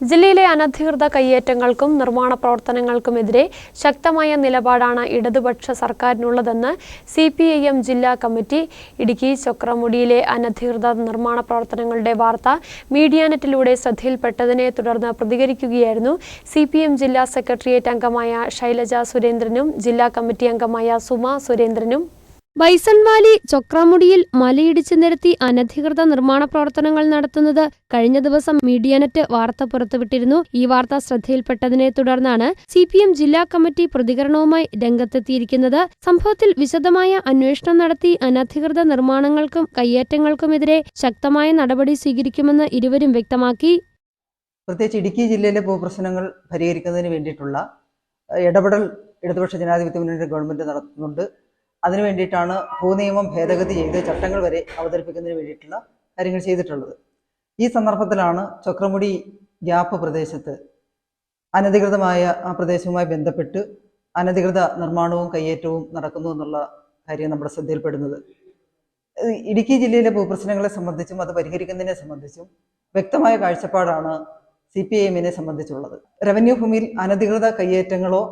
ജില്ലയിലെ അനധികൃത കയ്യേറ്റങ്ങൾക്കും നിർമ്മാണ പ്രവർത്തനങ്ങൾക്കുമെതിരെ ശക്തമായ നിലപാടാണ് ഇടതുപക്ഷ സർക്കാരിനുള്ളതെന്ന് സി പി ഐ എം ജില്ലാ കമ്മിറ്റി ഇടുക്കി ചക്രമുടിയിലെ അനധികൃത നിർമ്മാണ പ്രവർത്തനങ്ങളുടെ വാർത്ത മീഡിയാനെറ്റിലൂടെ ശ്രദ്ധയിൽപ്പെട്ടതിനെ തുടർന്ന് പ്രതികരിക്കുകയായിരുന്നു സി പി എം ജില്ലാ സെക്രട്ടേറിയറ്റ് അംഗമായ ശൈലജ സുരേന്ദ്രനും ജില്ലാ കമ്മിറ്റി അംഗമായ സുമ സുരേന്ദ്രനും ബൈസൺ വാലി ചൊക്രാമുടിയിൽ മലയിടിച്ചു നിരത്തി അനധികൃത നിർമ്മാണ പ്രവർത്തനങ്ങൾ നടത്തുന്നത് കഴിഞ്ഞ ദിവസം മീഡിയനെറ്റ് വാർത്ത പുറത്തുവിട്ടിരുന്നു. ഈ വാർത്ത ശ്രദ്ധയിൽപ്പെട്ടതിനെ തുടർന്നാണ് സി ജില്ലാ കമ്മിറ്റി പ്രതികരണവുമായി രംഗത്തെത്തിയിരിക്കുന്നത്. സംഭവത്തിൽ വിശദമായ അന്വേഷണം നടത്തി അനധികൃത നിർമ്മാണങ്ങൾക്കും കയ്യേറ്റങ്ങൾക്കുമെതിരെ ശക്തമായ നടപടി സ്വീകരിക്കുമെന്ന് ഇരുവരും വ്യക്തമാക്കി. പ്രത്യേകിച്ച് ഇടുക്കി ജില്ലയിലെ ഭൂപ്രശ്നങ്ങൾ പരിഹരിക്കുന്നതിന് വേണ്ടിയിട്ടുള്ള ഇടപെടൽ ഇടതുപക്ഷ ജനാധിപത്യ മുന്നണി ഗവൺമെന്റ് നടത്തുന്നുണ്ട്. അതിനു വേണ്ടിയിട്ടാണ് ഭൂനിയമം ഭേദഗതി ചെയ്ത് ചട്ടങ്ങൾ വരെ അവതരിപ്പിക്കുന്നതിന് വേണ്ടിയിട്ടുള്ള കാര്യങ്ങൾ ചെയ്തിട്ടുള്ളത്. ഈ സന്ദർഭത്തിലാണ് ചക്രമുടി ഗ്യാപ്പ് പ്രദേശത്ത് അനധികൃതമായ ആ പ്രദേശവുമായി ബന്ധപ്പെട്ട് അനധികൃത നിർമ്മാണവും കയ്യേറ്റവും നടക്കുന്നു എന്നുള്ള കാര്യം നമ്മുടെ ശ്രദ്ധയിൽപ്പെടുന്നത്. ഇടുക്കി ജില്ലയിലെ ഭൂപ്രശ്നങ്ങളെ സംബന്ധിച്ചും അത് പരിഹരിക്കുന്നതിനെ സംബന്ധിച്ചും വ്യക്തമായ കാഴ്ചപ്പാടാണ് സി പി ഐ എമ്മിനെ സംബന്ധിച്ചുള്ളത്. റവന്യൂ ഭൂമിയിൽ അനധികൃത കയ്യേറ്റങ്ങളോ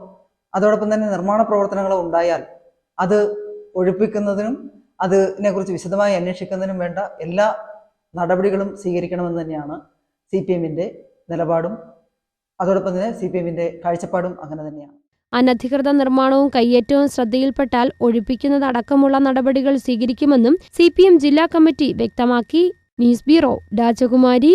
അതോടൊപ്പം തന്നെ നിർമ്മാണ പ്രവർത്തനങ്ങളോ ഉണ്ടായാൽ അത് ഒഴിപ്പിക്കുന്നതിനും അതിനെക്കുറിച്ച് വിശദമായി അന്വേഷിക്കുന്നതിനും വേണ്ട എല്ലാ നടപടികളും സ്വീകരിക്കണമെന്ന് തന്നെയാണ് സി പി എമ്മിന്റെ നിലപാടും. അതോടൊപ്പം തന്നെ സി പി എമ്മിന്റെ കാഴ്ചപ്പാടും അങ്ങനെ തന്നെയാണ്. അനധികൃത നിർമ്മാണവും കയ്യേറ്റവും ശ്രദ്ധയിൽപ്പെട്ടാൽ ഒഴിപ്പിക്കുന്നതടക്കമുള്ള നടപടികൾ സ്വീകരിക്കുമെന്നും സി ജില്ലാ കമ്മിറ്റി വ്യക്തമാക്കി. ന്യൂസ് ബ്യൂറോ രാജകുമാരി.